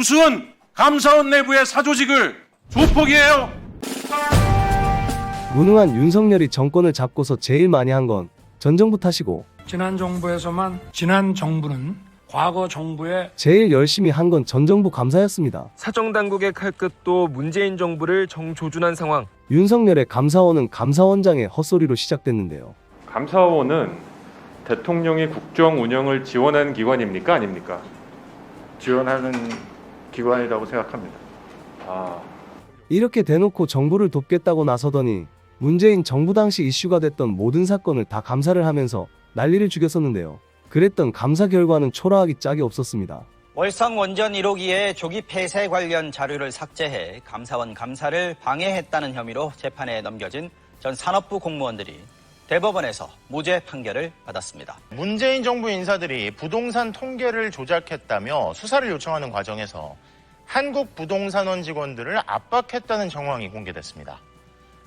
무슨 감사원 내부의 사조직을 조폭이에요? 무능한 윤석열이 정권을 잡고서 제일 많이 한 건 전 정부 탓이고 지난 정부에서만 지난 정부는 과거 정부의 제일 열심히 한 건 전 정부 감사였습니다. 사정당국의 칼끝도 문재인 정부를 정조준한 상황. 윤석열의 감사원은 감사원장의 헛소리로 시작됐는데요. 감사원은 대통령이 국정 운영을 지원하는 기관입니까 아닙니까? 지원하는 기관이라고 생각합니다. 아, 이렇게 대놓고 정부를 돕겠다고 나서더니 문재인 정부 당시 이슈가 됐던 모든 사건을 다 감사를 하면서 난리를 죽였었는데요. 그랬던 감사 결과는 초라하기 짝이 없었습니다. 월성 원전 1호기의 조기 폐쇄 관련 자료를 삭제해 감사원 감사를 방해했다는 혐의로 재판에 넘겨진 전 산업부 공무원들이 대법원에서 무죄 판결을 받았습니다. 문재인 정부 인사들이 부동산 통계를 조작했다며 수사를 요청하는 과정에서 한국 부동산원 직원들을 압박했다는 정황이 공개됐습니다.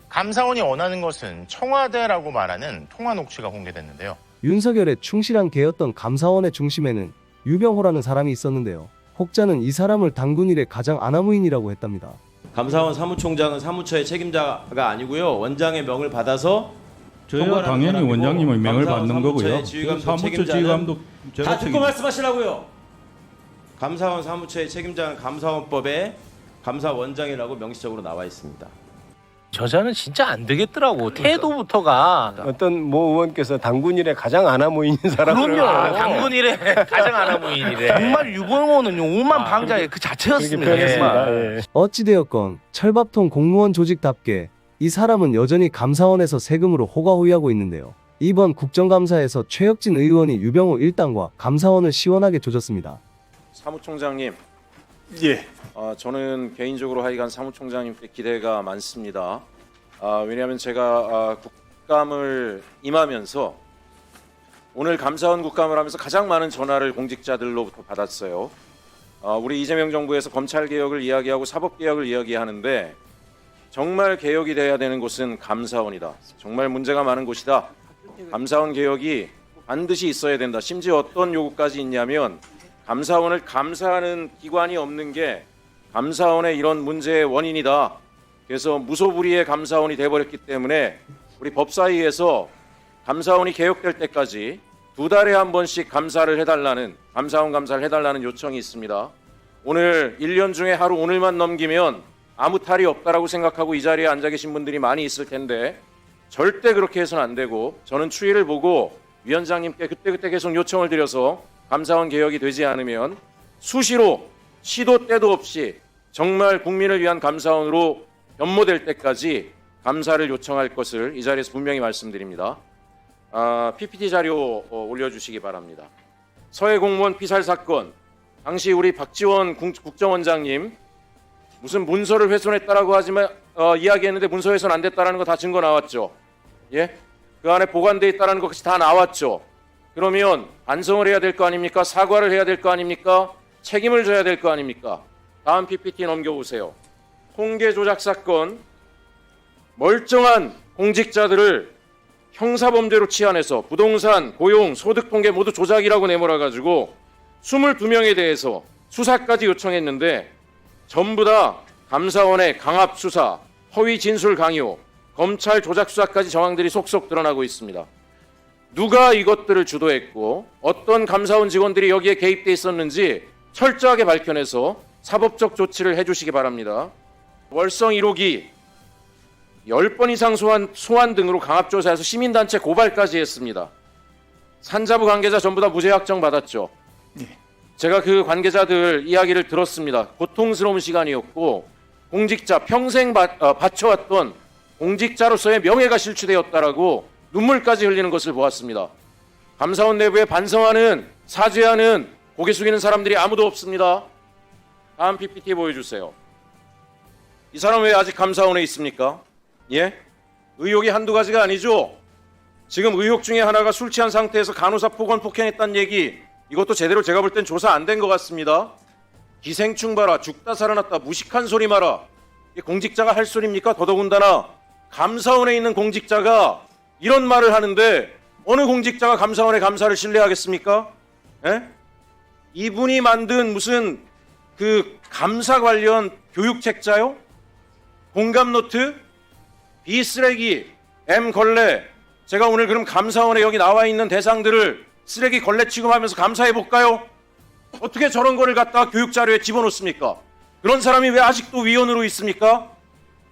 감사원이 원하는 것은 청와대라고 말하는 통화 녹취가 공개됐는데요. 윤석열의 충실한 개였던 감사원의 중심에는 유병호라는 사람이 있었는데요. 혹자는 이 사람을 당군 일의 가장 아나무인이라고 했답니다. 감사원 사무총장은 사무처의 책임자가 아니고요. 원장의 명을 받아서 저희가 당연히 원장님의 명을 감사원 받는 거고요. 사무처 제가 다 듣고. 말씀하시라고요. 감사원 사무처의 책임자는 감사원법에 감사원장이라고 명시적으로 나와 있습니다. 저자는 진짜 안 되겠더라고 태도부터가 어떤 모 의원께서 당군 일에 가장 아나무인인 사람을 그럼요 당군 일에 가장 아나무인이래 정말 유병호는 오만 방자의 그 자체였습니다. 정말 예. 어찌되었건 철밥통 공무원 조직답게 이 사람은 여전히 감사원에서 세금으로 호가호위하고 있는데요. 이번 국정감사에서 최혁진 의원이 유병호 일당과 감사원을 시원하게 조졌습니다. 사무총장님, 예. 아, 저는 개인적으로 하여간 사무총장님께 기대가 많습니다. 아, 왜냐하면 제가 아, 국감을 임하면서 오늘 감사원 국감을 하면서 가장 많은 전화를 공직자들로부터 받았어요. 아, 우리 이재명 정부에서 검찰 개혁을 이야기하고 사법 개혁을 이야기하는데 정말 개혁이 돼야 되는 곳은 감사원이다. 정말 문제가 많은 곳이다. 감사원 개혁이 반드시 있어야 된다. 심지어 어떤 요구까지 있냐면 감사원을 감사하는 기관이 없는 게 감사원의 이런 문제의 원인이다. 그래서 무소불위의 감사원이 돼버렸기 때문에 우리 법사위에서 감사원이 개혁될 때까지 두 달에 한 번씩 감사를 해달라는 감사원 감사를 해달라는 요청이 있습니다. 오늘 1년 중에 하루 오늘만 넘기면 아무 탈이 없다라고 생각하고 이 자리에 앉아 계신 분들이 많이 있을 텐데 절대 그렇게 해서는 안 되고 저는 추이를 보고 위원장님께 그때그때 계속 요청을 드려서 감사원 개혁이 되지 않으면 수시로 시도 때도 없이 정말 국민을 위한 감사원으로 변모될 때까지 감사를 요청할 것을 이 자리에서 분명히 말씀드립니다. 아, PPT 자료 어, 올려주시기 바랍니다. 서해 공무원 피살 사건 당시 우리 박지원 국- 국정원장님 무슨 문서를 훼손했다라고 하지만 어, 이야기했는데 문서 훼손 안 됐다라는 거 다 증거 나왔죠. 예? 그 안에 보관돼 있다라는 것이 다 나왔죠. 그러면 반성을 해야 될 거 아닙니까? 사과를 해야 될 거 아닙니까? 책임을 져야 될 거 아닙니까? 다음 PPT 넘겨보세요. 통계 조작 사건 멀쩡한 공직자들을 형사범죄로 치안해서 부동산, 고용, 소득 통계 모두 조작이라고 내몰아 가지고 22명에 대해서 수사까지 요청했는데 전부 다 감사원의 강압 수사, 허위 진술 강요, 검찰 조작 수사까지 정황들이 속속 드러나고 있습니다. 누가 이것들을 주도했고 어떤 감사원 직원들이 여기에 개입돼 있었는지 철저하게 밝혀내서 사법적 조치를 해주시기 바랍니다. 월성 1호기 10번 이상 소환, 소환 등으로 강압조사해서 시민단체 고발까지 했습니다. 산자부 관계자 전부 다 무죄 확정 받았죠. 제가 그 관계자들 이야기를 들었습니다. 고통스러운 시간이었고 공직자 평생 바, 어, 바쳐왔던 공직자로서의 명예가 실추되었다라고 눈물까지 흘리는 것을 보았습니다. 감사원 내부에 반성하는 사죄하는 고개 숙이는 사람들이 아무도 없습니다. 다음 PPT 보여주세요. 이 사람 왜 아직 감사원에 있습니까? 예? 의혹이 한두 가지가 아니죠. 지금 의혹 중에 하나가 술 취한 상태에서 간호사 폭언 폭행했다는 얘기 이것도 제대로 제가 볼 땐 조사 안 된 것 같습니다. 기생충 봐라 죽다 살아났다 무식한 소리 마라 이게 공직자가 할 소리입니까? 더더군다나 감사원에 있는 공직자가 이런 말을 하는데 어느 공직자가 감사원의 감사를 신뢰하겠습니까? 예? 이분이 만든 무슨 그 감사 관련 교육 책자요? 공감 노트? B 쓰레기, M 걸레. 제가 오늘 그럼 감사원에 여기 나와 있는 대상들을 쓰레기 걸레 취급하면서 감사해 볼까요? 어떻게 저런 거를 갖다가 교육 자료에 집어넣습니까? 그런 사람이 왜 아직도 위원으로 있습니까?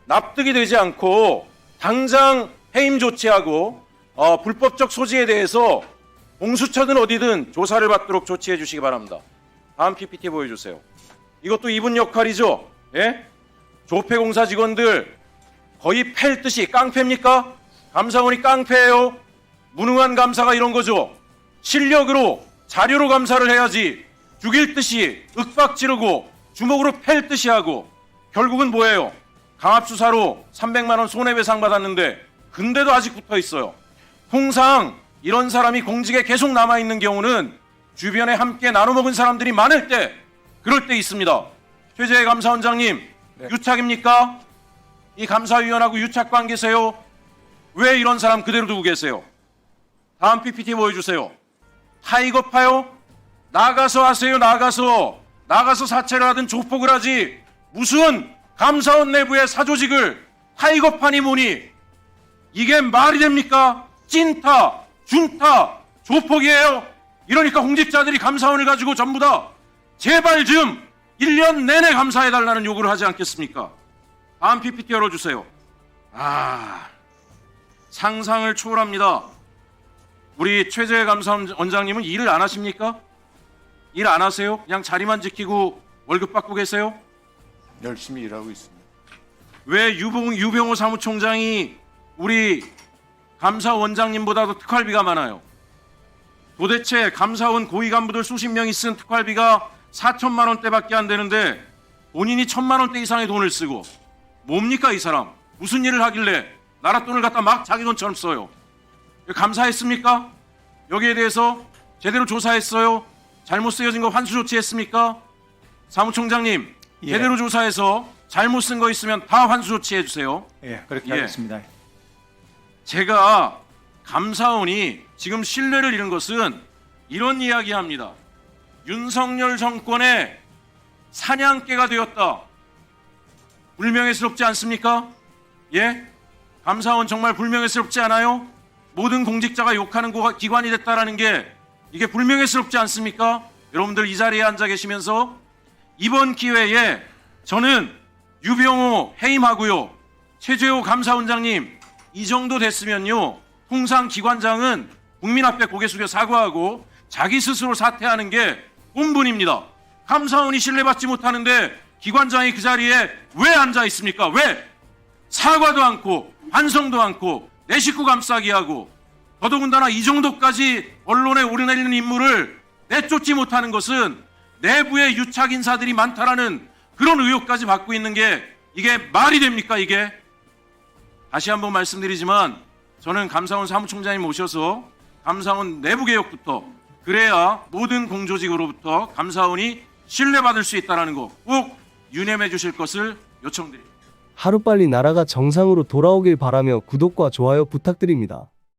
납득이 되지 않고 당장 해임 조치하고 어, 불법적 소지에 대해서 공수처든 어디든 조사를 받도록 조치해 주시기 바랍니다. 다음 PPT 보여주세요. 이것도 이분 역할이죠. 예? 조폐공사 직원들 거의 팰 듯이 깡패입니까? 감사원이 깡패예요. 무능한 감사가 이런 거죠. 실력으로 자료로 감사를 해야지 죽일 듯이 윽박 지르고 주먹으로 팰 듯이 하고 결국은 뭐예요? 강압수사로 300만 원 손해배상 받았는데 근데도 아직 붙어 있어요. 통상 이런 사람이 공직에 계속 남아 있는 경우는 주변에 함께 나눠 먹은 사람들이 많을 때 그럴 때 있습니다. 최재해 감사원장님 유착입니까? 이 감사위원하고 유착 관계세요? 왜 이런 사람 그대로 두고 계세요? 다음 PPT 보여주세요. 타이거파요? 나가서 하세요. 나가서 나가서 사채를 하든 조폭을 하지 무슨 감사원 내부의 사조직을 타이거판이 뭐니 이게 말이 됩니까? 찐타, 준타, 조폭이에요. 이러니까 공직자들이 감사원을 가지고 전부 다 제발 좀 1년 내내 감사해달라는 요구를 하지 않겠습니까? 다음 PPT 열어주세요. 아, 상상을 초월합니다. 우리 최재해 감사원장님은 일을 안 하십니까? 일 안 하세요? 그냥 자리만 지키고 월급 받고 계세요? 열심히 일하고 있습니다. 왜 유병, 유병호 사무총장이 우리 감사원장님보다도 특활비가 많아요? 도대체 감사원 고위 간부들 수십 명이 쓴 특활비가 4천만 원대밖에 안 되는데 본인이 천만 원대 이상의 돈을 쓰고 뭡니까 이 사람? 무슨 일을 하길래 나라 돈을 갖다 막 자기 돈처럼 써요? 감사했습니까? 여기에 대해서 제대로 조사했어요? 잘못 쓰여진 거 환수 조치했습니까? 사무총장님 예. 제대로 조사해서 잘못 쓴 거 있으면 다 환수 조치해 주세요. 예, 그렇게 예. 하겠습니다. 제가 감사원이 지금 신뢰를 잃은 것은 이런 이야기합니다. 윤석열 정권의 사냥개가 되었다. 불명예스럽지 않습니까? 예? 감사원 정말 불명예스럽지 않아요? 모든 공직자가 욕하는 고- 기관이 됐다라는 게 이게 불명예스럽지 않습니까? 여러분들 이 자리에 앉아 계시면서 이번 기회에 저는 유병호 해임하고요. 최재호 감사원장님 이 정도 됐으면요. 통상 기관장은 국민 앞에 고개 숙여 사과하고 자기 스스로 사퇴하는 게 본분입니다. 감사원이 신뢰받지 못하는데 기관장이 그 자리에 왜 앉아 있습니까? 왜? 사과도 않고 반성도 않고 내 식구 감싸기 하고 더더군다나 이 정도까지 언론에 오르내리는 인물을 내쫓지 못하는 것은 내부에 유착 인사들이 많다라는 그런 의혹까지 받고 있는 게 이게 말이 됩니까 이게? 다시 한번 말씀드리지만 저는 감사원 사무총장님 모셔서 감사원 내부 개혁부터 그래야 모든 공조직으로부터 감사원이 신뢰받을 수 있다는 거 꼭 유념해 주실 것을 요청드립니다. 하루빨리 나라가 정상으로 돌아오길 바라며 구독과 좋아요 부탁드립니다.